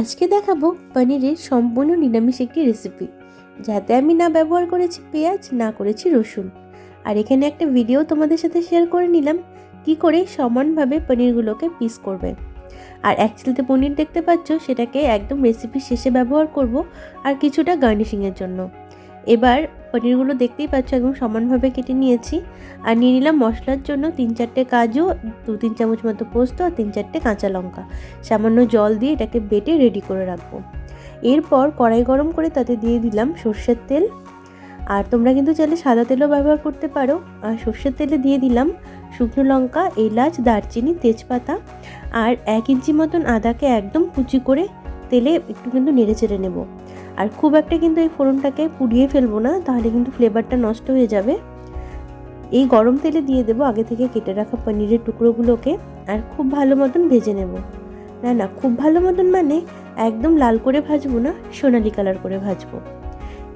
আজকে দেখাবো পনিরের সম্পূর্ণ নিরামিষ একটি রেসিপি যাতে আমি না ব্যবহার করেছি পেঁয়াজ, না করেছি রসুন। আর এখানে একটা ভিডিও তোমাদের সাথে শেয়ার করে নিলাম, কি করে সমানভাবে পনিরগুলোকে পিস করবে। আর এক চিলতে পনির দেখতে পাচ্ছ, সেটাকে একদম রেসিপি শেষে ব্যবহার করব, আর কিছুটা গার্নিশিংয়ের জন্য। এবার পনিরগুলো দেখতেই পাচ্ছ, একদম সমানভাবে কেটে নিয়েছি। আর নিয়ে নিলাম মশলার জন্য তিন চারটে কাজু, দু তিন চামচ মতো পোস্ত আর তিন চারটে কাঁচা লঙ্কা। সামান্য জল দিয়ে এটাকে বেটে রেডি করে রাখব। এরপর কড়াই গরম করে তাতে দিয়ে দিলাম সর্ষের তেল। আর তোমরা কিন্তু চাইলে সাদা তেলও ব্যবহার করতে পারো। আর সর্ষের তেলে দিয়ে দিলাম শুকনো লঙ্কা, এলাচ, দারচিনি, তেজপাতা। আর এক ইঞ্চি মতন আদাকে একদম কুচি করে তেলে একটু কিন্তু নেড়ে চেড়ে নেব। আর খুব একটা কিন্তু এই ফোড়নটাকে পুড়িয়ে ফেলব না, তাহলে কিন্তু ফ্লেভারটা নষ্ট হয়ে যাবে। এই গরম তেলে দিয়ে দেবো আগে থেকে কেটে রাখা পনিরের টুকরোগুলোকে আর খুব ভালো মতন ভেজে নেব। না না, খুব ভালো মতন মানে একদম লাল করে ভাজবো না, সোনালি কালার করে ভাজবো।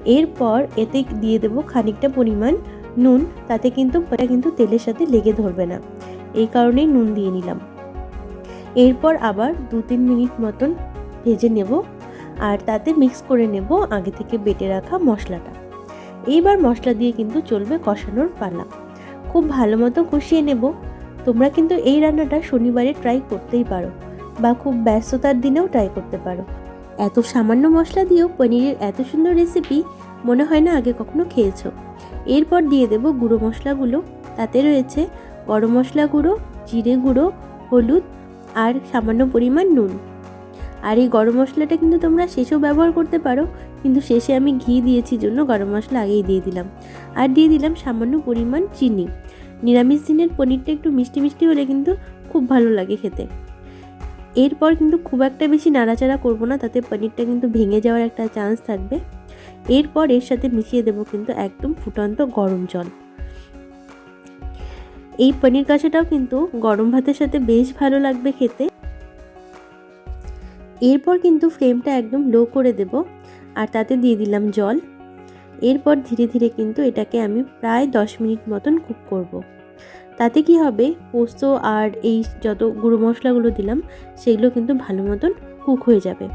এরপর এতে দিয়ে দেবো খানিকটা পরিমাণ নুন, তাতে কিন্তু এটা কিন্তু তেলের সাথে লেগে ধরবে না। এই কারণেই নুন দিয়ে নিলাম। এরপর আবার দু তিন মিনিট মতন ভেজে নেব। আর তাতে মিক্স করে নেব আগে থেকে বেটে রাখা মশলাটা। এইবার মশলা দিয়ে কিন্তু চলবে কষানোর পালা। খুব ভালো মতো কষিয়ে নেব। তোমরা কিন্তু এই রান্নাটা শনিবারে ট্রাই করতেই পারো বা খুব ব্যস্ততার দিনেও ট্রাই করতে পারো। এত সামান্য মশলা দিয়েও পনিরের এত সুন্দর রেসিপি মনে হয় না আগে কখনো খেয়েছো। এরপর দিয়ে দেব গুঁড়ো মশলাগুলো। তাতে রয়েছে গরম মশলা গুঁড়ো, জিরে গুঁড়ো, হলুদ আর সামান্য পরিমাণ নুন। আর এই গরম মশলাটা কিন্তু তোমরা শেষেও ব্যবহার করতে পারো, কিন্তু শেষে আমি ঘি দিয়েছি জন্য গরম মশলা আগেই দিয়ে দিলাম। আর দিয়ে দিলাম সামান্য পরিমাণ চিনি। নিরামিষ দিনের পনিরটা একটু মিষ্টি মিষ্টি হলে কিন্তু খুব ভালো লাগে খেতে। এরপর কিন্তু খুব একটা বেশি নাড়াচাড়া করব না, তাতে পনিরটা কিন্তু ভেঙে যাওয়ার একটা চান্স থাকবে। এরপর এর সাথে মিশিয়ে দেবো কিন্তু একদম ফুটন্ত গরম জল। এই পনির কাঁচাটাও কিন্তু গরম ভাতের সাথে বেশ ভালো লাগবে খেতে। এরপর কিন্তু ফ্লেমটা একদম লো করে দেব আর তাতে দিয়ে দিলাম জল। এরপর ধীরে ধীরে কিন্তু এটাকে আমি প্রায় দশ মিনিট মতন কুক করব। তাতে কি হবে, পোস্ত আর এই যত গুঁড়ো মশলাগুলো দিলাম, সেগুলো কিন্তু ভালো মতন কুক হয়ে যাবে।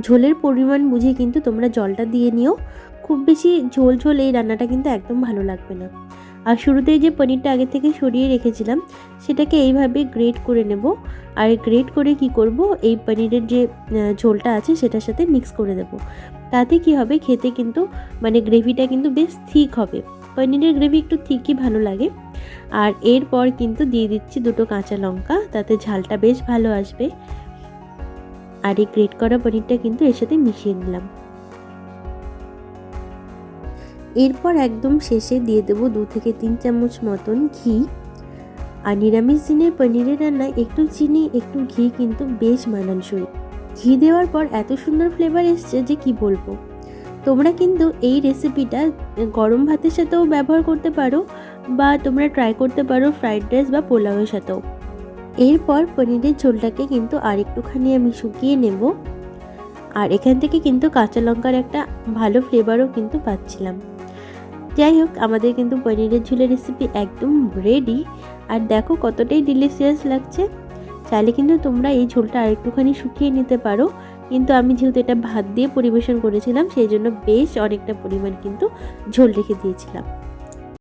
ঝোলের পরিমাণ বুঝে কিন্তু তোমরা জলটা দিয়ে নিও। খুব বেশি ঝোল ঝোল এই রান্নাটা কিন্তু একদম ভালো লাগবে না। আর শুরুতেই যে পনিরটা আগে থেকে সরিয়ে রেখেছিলাম, সেটাকে এইভাবে গ্রেট করে নেব। আর গ্রেট করে কি করব? এই পনিরের যে ঝোলটা আছে, সেটার সাথে মিক্স করে দেব। তাতে কি হবে? খেতে কিন্তু মানে গ্রেভিটা কিন্তু বেশ থিক হবে। পনিরের গ্রেভি একটু থিকই ভালো লাগে। আর এরপর কিন্তু দিয়ে দিচ্ছি দুটো কাঁচা লঙ্কা, তাতে ঝালটা বেশ ভালো আসবে। আর এই গ্রেট করা পনিরটা কিন্তু এর সাথে মিশিয়ে নিলাম। এরপর একদম শেষে দিয়ে দেবো দু থেকে তিন চামচ মতন ঘি। আর নিরামিষ দিনের পনিরের রান্নায় একটু চিনি, একটু ঘি কিন্তু বেশ মানানসই। ঘি দেওয়ার পর এত সুন্দর ফ্লেভার এসছে যে কি বলব? তোমরা কিন্তু এই রেসিপিটা গরম ভাতের সাথেও ব্যবহার করতে পারো বা তোমরা ট্রাই করতে পারো ফ্রাইড রাইস বা পোলাওয়ের সাথেও। এরপর পনিরের ঝোলটাকে কিন্তু আর একটুখানি আমি শুকিয়ে নেব। আর এখান থেকে কিন্তু কাঁচা লঙ্কার একটা ভালো ফ্লেভারও কিন্তু পাচ্ছিলাম। যাই হোক, আমাদের কিন্তু পনিরের ঝোলের রেসিপি একদম রেডি আর দেখো কতটাই ডিলিশিয়াস লাগছে। চাইলে কিন্তু তোমরা এই ঝোলটা আরেকটুখানি শুকিয়ে নিতে পারো। কিন্তু আমি যেহেতু এটা ভাত দিয়ে পরিবেশন করেছিলাম, সেই জন্য বেশ অনেকটা পরিমাণ কিন্তু ঝোল রেখে দিয়েছিলাম।